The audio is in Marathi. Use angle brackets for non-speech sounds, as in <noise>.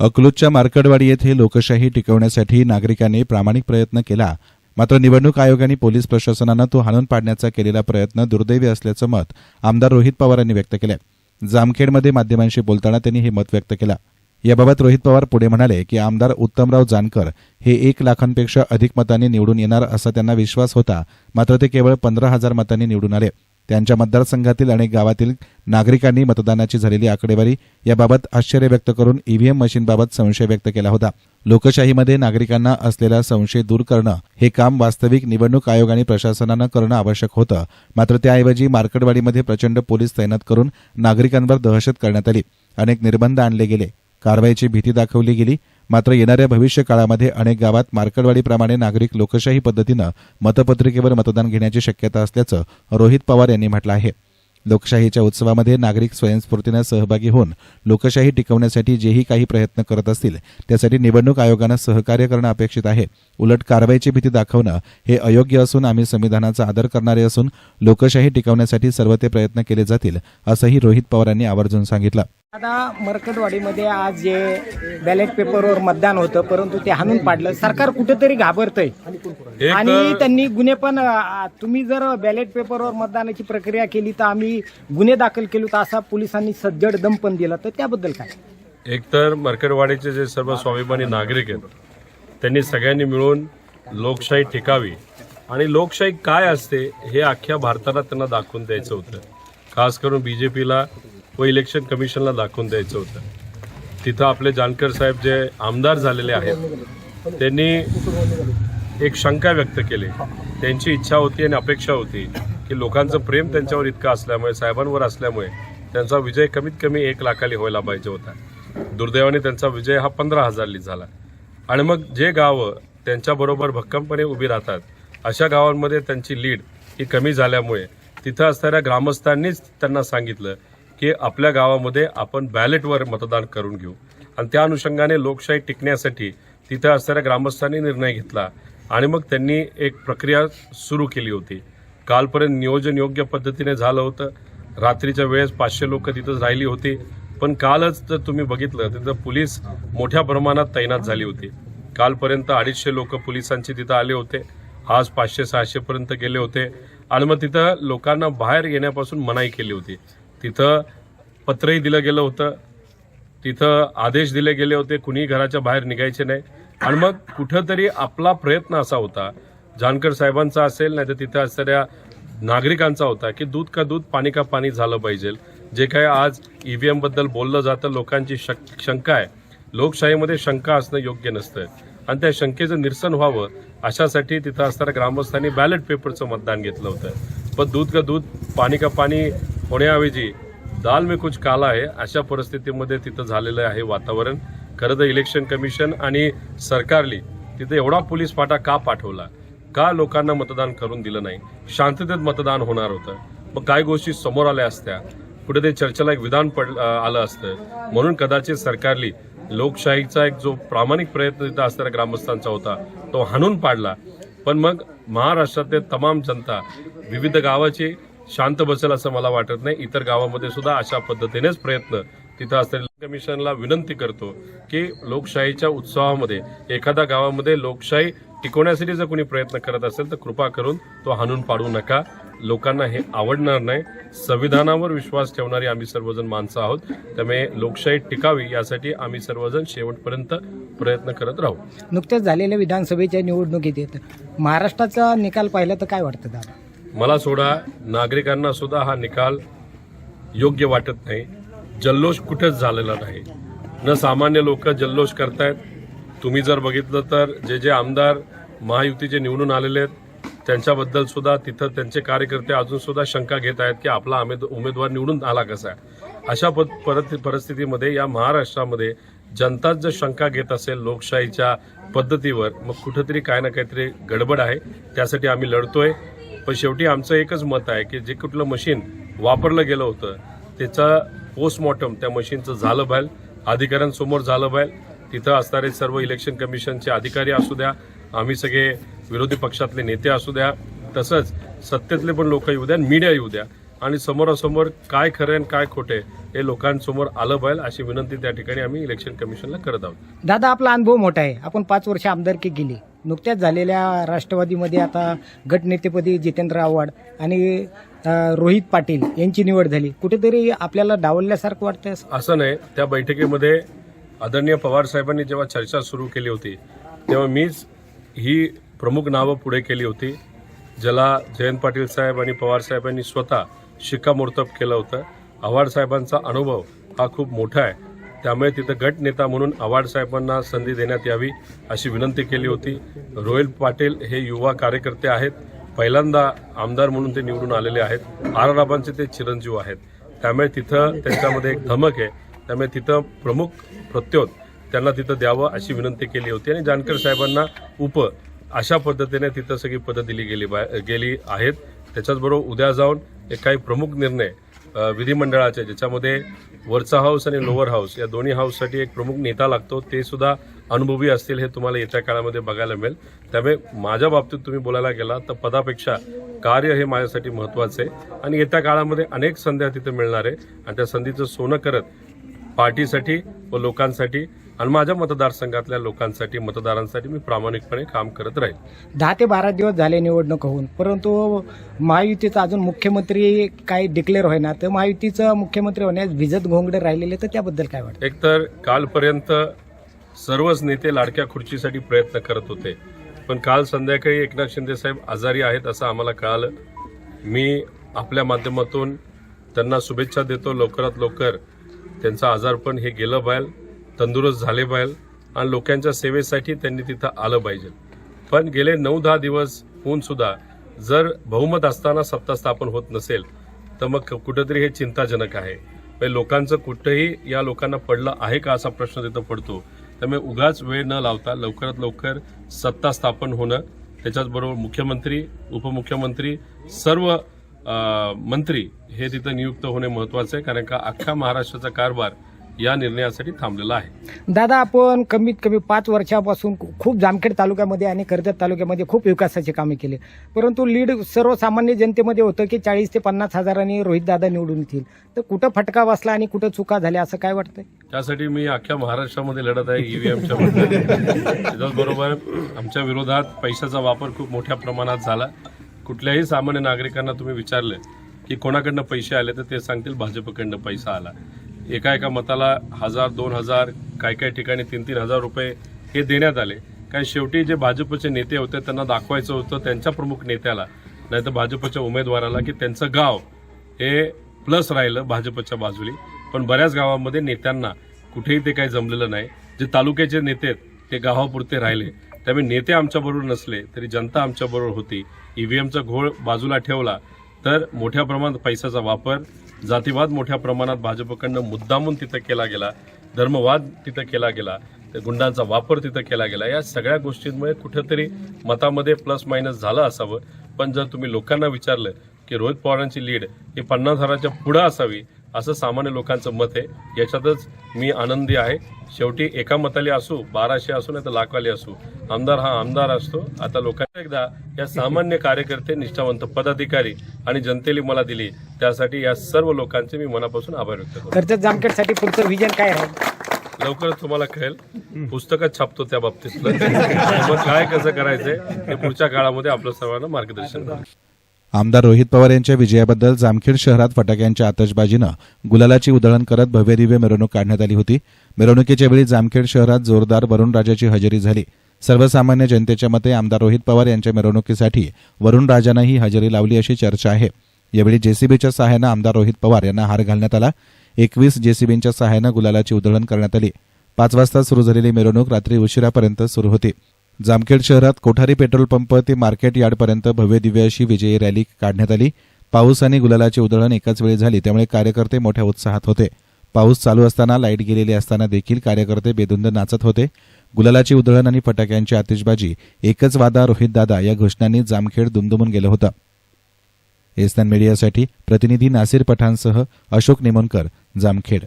अकलूजच्या मार्कडवाडी येथे लोकशाही टिकवण्यासाठी नागरिकांनी प्रामाणिक प्रयत्न केला. मात्र निवडणूक आयोग आणि पोलीस प्रशासनानं तो हाणून पाडण्याचा केलेला प्रयत्न दुर्दैवी असल्याचं मत आमदार रोहित पवार यांनी व्यक्त केलं. जामखेडमध्ये माध्यमांशी बोलताना त्यांनी हे मत व्यक्त केलं. याबाबत रोहित पवार पुढे म्हणाले की आमदार उत्तमराव जानकर हे एक लाखांपेक्षा अधिक मतांनी निवडून येणार असा त्यांना विश्वास होता. मात्र ते केवळ पंधरा हजार मतांनी निवडून आले. त्यांच्या मतदारसंघातील अनेक गावातील नागरिकांनी मतदानाची झालेली आकडेवारी याबाबत आश्चर्य व्यक्त करून ईव्हीएम मशीनबाबत संशय व्यक्त केला होता. लोकशाहीमध्ये नागरिकांना असलेला संशय दूर करणं हे काम वास्तविक निवडणूक आयोग आणि प्रशासनानं करणं आवश्यक होतं. मात्र त्याऐवजी मार्केटवाडीमध्ये प्रचंड पोलीस तैनात करून नागरिकांवर दहशत करण्यात आली. अनेक निर्बंध आणले गेले. कारवाईची भीती दाखवली गेली. मात्र येणाऱ्या भविष्य काळामध्ये अनेक गावात मार्कडवाडीप्रमाणे नागरिक लोकशाही पद्धतीनं मतपत्रिकेवर मतदान घेण्याची शक्यता असल्याचं रोहित पवार यांनी म्हटलं आहे. लोकशाहीच्या उत्सवामध्ये नागरिक स्वयंस्फूर्तीनं सहभागी होऊन लोकशाही टिकवण्यासाठी जेही काही प्रयत्न करत असतील त्यासाठी निवडणूक आयोगानं सहकार्य करणं अपेक्षित आहे. उलट कारवाईची भीती दाखवणं हे अयोग्य असून आम्ही संविधानाचा आदर करणारे असून लोकशाही टिकवण्यासाठी सर्व ते प्रयत्न केले जातील असंही रोहित पवारांनी आवर्जून सांगितलं. आता मरकटवाडीमध्ये आज जे बॅलेट पेपरवर मतदान होतं परंतु ते हाणून पाडलं. सरकार कुठेतरी घाबरतंय. एक आणि त्यांनी गुन्हे पण तुम्ही जर बॅलेट पेपरवर मतदानाची प्रक्रिया केली तर आम्ही गुन्हे दाखल केले तर असा पोलिसांनी सज्जड दम पण दिला. तर त्याबद्दल काय? एकतर मरकरवाडीचे जे सर्व स्वाभिमानी नागरिक आहेत त्यांनी सगळ्यांनी मिळून लोकशाही टिकावी आणि लोकशाही काय असते हे अख्ख्या भारताला त्यांना दाखवून द्यायचं होतं. खास करून बीजेपीला व इलेक्शन कमिशनला दाखवून द्यायचं होतं. तिथं आपले जानकर साहेब जे आमदार झालेले आहेत त्यांनी एक शंका व्यक्त केली. त्यांची इच्छा होती आणि अपेक्षा होती की लोकांचं प्रेम त्यांच्यावर इतकं असल्यामुळे साहेबांवर असल्यामुळे त्यांचा विजय कमीत कमी एक लाखाली व्हायला पाहिजे होता. दुर्दैवाने त्यांचा विजय हा पंधरा हजारली झाला. आणि मग जे गावं त्यांच्याबरोबर भक्कमपणे उभी राहतात अशा गावांमध्ये त्यांची लीड ही कमी झाल्यामुळे तिथं असणाऱ्या ग्रामस्थांनीच त्यांना सांगितलं की आपल्या गावामध्ये आपण बॅलेटवर मतदान करून घेऊ. आणि त्या अनुषंगाने लोकशाही टिकण्यासाठी तिथं असणाऱ्या ग्रामस्थांनी निर्णय घेतला आणि मग त्यांनी एक प्रक्रिया सुरू केली होती. कालपर्यंत नियोजन योग्य पद्धतीने झालं होतं. रात्रीच्या वेळेस पाचशे लोक तिथंच राहिली होती. पण कालच जर तुम्ही बघितलं तिथं पोलीस मोठ्या प्रमाणात तैनात झाली होती. कालपर्यंत अडीचशे लोक पोलिसांचे तिथं आले होते. आज पाचशे सहाशेपर्यंत गेले होते. आणि मग तिथं लोकांना बाहेर येण्यापासून मनाई केली होती. तिथं पत्रही दिलं गेलं होतं. तिथं आदेश दिले गेले होते कुणीही घराच्या बाहेर निघायचे नाही. आणि मग कुठंतरी आपला प्रयत्न असा होता जानकर साहेबांचा असेल नाही तर तिथं असणाऱ्या नागरिकांचा होता की दूध का दूध पाणी का पाणी झालं पाहिजे. जे काय आज ईव्हीएमबद्दल बोललं जातं लोकांची शक शंका आहे. लोकशाहीमध्ये शंका असणं योग्य नसतं. आणि त्या शंकेचं निरसन व्हावं अशासाठी तिथं असणाऱ्या ग्रामस्थांनी बॅलेट पेपरचं मतदान घेतलं होतं. पण दूध का दूध पाणी का पाणी होण्याऐवजी दाल में कुछ काला आहे अशा परिस्थितीमध्ये तिथं झालेलं आहे वातावरण. खरं तर इलेक्शन कमिशन आणि सरकारली तिथे एवढा पोलीस फाटा का पाठवला? का लोकांना मतदान करून दिलं नाही? शांततेत मतदान होणार होतं. मग काय गोष्टी समोर आल्या असत्या? कुठे ते चर्चेला एक विधान पड आलं असतं. म्हणून कदाचित सरकारली लोकशाहीचा एक जो प्रामाणिक प्रयत्न तिथं असणाऱ्या ग्रामस्थांचा होता तो हाणून पाडला. पण मग महाराष्ट्रातले तमाम जनता विविध गावाची शांत बसेल असं मला वाटत नाही. इतर गावामध्ये सुद्धा अशा पद्धतीनेच प्रयत्न तिथं असलेल्या कमिशनला विनंती करतो की लोकशाहीच्या उत्सवामध्ये एखाद्या गावामध्ये लोकशाही टिकवण्यासाठी जर कोणी प्रयत्न करत असेल तर कृपा करून तो हाणून पाडू नका. लोकांना हे आवडणार नाही. संविधानावर विश्वास ठेवणारी आम्ही सर्वजण माणसं आहोत. त्यामुळे लोकशाही टिकावी यासाठी आम्ही सर्वजण शेवटपर्यंत प्रयत्न करत राहू. नुकत्याच झालेल्या विधानसभेच्या निवडणुकीत येत महाराष्ट्राचा निकाल पाहिला तर काय वाटतं दादा? मला सोडा नागरिकांना सुद्धा हा निकाल योग्य वाटत नाही. जल्लोष कुठेच झालेला नाही. न सामान्य लोक जल्लोष करतायत. तुम्ही जर बघितलं तर जे जे आमदार महायुतीचे निवडून आलेले आहेत त्यांच्याबद्दल सुद्धा तिथं त्यांचे कार्यकर्ते अजून सुद्धा शंका घेत आहेत की आपला उमेदवार निवडून आला कसा अशा परिस्थितीमध्ये या महाराष्ट्रामध्ये जनताच जर शंका घेत असेल लोकशाहीच्या पद्धतीवर मग कुठंतरी काय ना काहीतरी गडबड आहे. त्यासाठी आम्ही लढतोय. पण शेवटी आमचं एकच मत आहे की जे कुठलं मशीन वापरलं गेलं होतं त्याचं पोस्टमॉर्टम त्या मशीनचं झालं पाहिजे अधिकाऱ्यांसमोर झालं पाहिजे तिथं असणारे सर्व इलेक्शन कमिशनचे अधिकारी असू द्या आम्ही सगळे विरोधी पक्षातले नेते असू द्या तसंच सत्तेतले पण लोक येऊ द्या मीडिया येऊ द्या. आणि समोरासमोर काय खरं आहे आणि काय खोटे हे लोकांसमोर आलं पाहिजे अशी विनंती त्या ठिकाणी आम्ही इलेक्शन कमिशनला करत आहोत. दादा आपला अनुभव मोठा आहे. आपण पाच वर्ष आमदारकी केली. नुकत्याच झालेल्या राष्ट्रवादीमध्ये आता गटनेतेपदी जितेंद्र आव्हाड आणि रोहित पाटील यांची निवड झाली. कुठेतरी आपल्याला डावलल्यासारखं वाटतंय असं? असं नाही. त्या बैठकीमध्ये आदरणीय पवार साहेबांनी जेव्हा चर्चा सुरू केली होती तेव्हा मीच ही प्रमुख नावं पुढे केली होती. ज्याला जयंत पाटील साहेब आणि पवार साहेबांनी स्वतः शिक्कामोर्तब केलं होतं. आव्हाड साहेबांचा अनुभव हा खूप मोठा आहे. त्यामुळे तिथं गट नेता म्हणून आव्हाड साहेबांना संधी देण्यात यावी अशी विनंती केली होती. रोहिल पाटील हे युवा कार्यकर्ते आहेत. पहिल्यांदा आमदार म्हणून ते निवडून आलेले आहेत. आर राबांचे ते चिरंजीव आहेत. त्यामुळे तिथं त्यांच्यामध्ये एक धमक आहे. त्यामुळे तिथं प्रमुख प्रत्योत त्यांना तिथं द्यावं अशी विनंती केली होती. आणि जानकर साहेबांना उप अशा पद्धतीने तिथं सगळी पदं दिली गेली बा- गेली आहेत. त्याच्याचबरोबर उद्या जाऊन एक काही प्रमुख निर्णय विधिमंडळाच्या विधिमंडळाचे ज्याच्यामध्ये वरचा हाऊस आणि लोअर हाऊस या दोन्ही हाऊससाठी एक प्रमुख नेता लागतो ते सुद्धा अनुभवी असतील हे तुम्हाला येत्या काळामध्ये बघायला मिळेल. त्यामुळे माझ्या बाबतीत तुम्ही बोलायला गेला तर पदापेक्षा कार्य हे माझ्यासाठी महत्वाचं आहे. आणि येत्या काळामध्ये अनेक संध्या तिथे मिळणार आहे. आणि त्या संधीचं सोनं करत पार्टीसाठी व लोकांसाठी आणि माझ्या मतदारसंघातल्या लोकांसाठी मतदारांसाठी मी प्रामाणिकपणे काम करत राहील. दहा ते बारा दिवस झाले निवडणूक होऊन परंतु महायुतीचा अजून मुख्यमंत्री काही डिक्लेअर होईना तर महायुतीचं मुख्यमंत्री होण्यास भिजत घोंगडे राहिलेले तर त्याबद्दल काय वाटतं? एकतर कालपर्यंत सर्वच नेते लाडक्या खुर्चीसाठी प्रयत्न करत होते पण काल संध्याकाळी एकनाथ शिंदे साहेब आजारी आहेत असं आम्हाला कळालं. मी आपल्या माध्यमातून त्यांना शुभेच्छा देतो लवकरात लवकर त्यांचं आजारपण हे गेलं पाहिजे तंदुरुस्त झाले पाहिजे आणि लोकांच्या सेवेसाठी त्यांनी तिथं आलं पाहिजे. पण गेले नऊ दहा दिवस होऊन सुद्धा जर बहुमत असताना सत्ता स्थापन होत नसेल तर मग कुठंतरी हे चिंताजनक आहे. म्हणजे लोकांचं कुठंही या लोकांना पडलं आहे का असा प्रश्न तिथं पडतो. त्यामुळे उगाच वेळ न लावता लवकरात लवकर सत्ता स्थापन होणं त्याच्याचबरोबर मुख्यमंत्री उपमुख्यमंत्री सर्व मंत्री हे तिथं नियुक्त होणे महत्वाचं आहे. कारण का अख्खा महाराष्ट्राचा कारभार या निर्णयासाठी थांबलेला आहे. दादा आपण कमीत कमी पाच वर्षापासून खूप जामखेड तालुक्यामध्ये आणि कर्जत तालुक्यामध्ये खूप विकासाची कामे केली. परंतु लीड सर्वसामान्य जनतेमध्ये होतं की चाळीस ते पन्नास हजारांनी रोहित दादा निवडून येतील. तर कुठं फटका बसला आणि कुठं चुका झाल्या असं काय वाटतंय? त्यासाठी मी अख्ख्या महाराष्ट्रामध्ये लढत आहे ईव्हीएमच्या त्याचबरोबर आमच्या विरोधात पैशाचा वापर खूप मोठ्या प्रमाणात झाला. कुठल्याही सामान्य नागरिकांना तुम्ही विचारलं की कोणाकडनं पैसे आले तर ते सांगतील भाजपकडनं पैसा आला. एका एका मताला हजार दोन हजार काय काय ठिकाणी तीन तीन हजार रुपये हे देण्यात आले. कारण शेवटी जे भाजपचे नेते होते त्यांना दाखवायचं होतं त्यांच्या प्रमुख नेत्याला. नाही तर भाजपच्या उमेदवाराला की त्यांचं गाव हे प्लस राहिलं भाजपच्या बाजूली. पण बऱ्याच गावामध्ये नेत्यांना कुठेही ते काही जमलेलं नाही. जे तालुक्याचे नेते आहेत ते गावापुरते राहिले. त्यामुळे नेते आमच्याबरोबर नसले तरी जनता आमच्याबरोबर होती. ईव्हीएमचा घोळ बाजूला ठेवला तर मोठ्या प्रमाणात पैशाचा वापर जातीवाद मोठ्या प्रमाणात भाजपकडनं मुद्दामून तिथं केला गेला धर्मवाद तिथं केला गेला तर गुंडांचा वापर तिथं केला गेला. या सगळ्या गोष्टींमुळे कुठेतरी मतामध्ये प्लस मायनस झालं असावं. पण जर तुम्ही लोकांना विचारलं की रोहित पवारांची लीड ही पन्नास हजाराच्या पुढं असावी असं सामान्य लोकांचं मत आहे. याच्यातच मी आनंदी आहे. शेवटी एका मताली असू बाराशे असू नाही तर लाखवाली असू. आमदार हा आमदार असतो. आता लोकांना एकदा या सामान्य कार्यकर्ते निष्ठावंत पदाधिकारी आणि जनतेने मला दिली. त्यासाठी या सर्व लोकांचे मी मनापासून आभार व्यक्त करतो. कर्जत जामखेडसाठी पुढचं व्हिजन काय राहील लवकरच तुम्हाला कळेल. पुस्तकच छापतो त्या बाबतीतलं. <laughs> मग काय कसं करायचंय? हे पुढच्या काळामध्ये आपलं सर्वांना मार्गदर्शन करेल. आमदार रोहित पवार यांच्या विजयाबद्दल जामखेड शहरात फटाक्यांच्या आतषबाजीनं गुलालाची उधळण करत भव्यदिव्य मिरवणूक काढण्यात आली होती. मिरवणुकीच्या वेळी जामखेड शहरात जोरदार वरुणराजाची हजेरी झाली. सर्वसामान्य जनतेच्या मते आमदार रोहित पवार यांच्या मिरवणुकीसाठी वरुणराजानं ही हजेरी लावली अशी चर्चा आहे. यावेळी जेसीबीच्या सहाय्यानं आमदार रोहित पवार यांना हार घालण्यात आला. एकवीस जेसीबींच्या सहाय्यानं गुलालाची उधळण करण्यात आली. पाच वाजता सुरू झालेली मिरवणूक रात्री उशिरापर्यंत सुरू होती. जामखेड शहरात कोठारी पेट्रोल पंप ते मार्केट यार्डपर्यंत भव्य दिव्य अशी विजयी रॅली काढण्यात आली. पाऊस आणि गुलालाची उधळण एकाच वेळी झाली त्यामुळे कार्यकर्ते मोठ्या उत्साहात होते. पाऊस चालू असताना लाइट गेलेली असताना देखील कार्यकर्ते बेधुंद नाचत होते. गुलालाची उधळण आणि फटाक्यांची आतिषबाजी एकच वादा रोहित दादा या घोषणांनी जामखेड दुमदुमून गेलं होतं. एस्तान मीडियासाठी प्रतिनिधी नासिर पठाणसह अशोक निमोनकर जामखेड.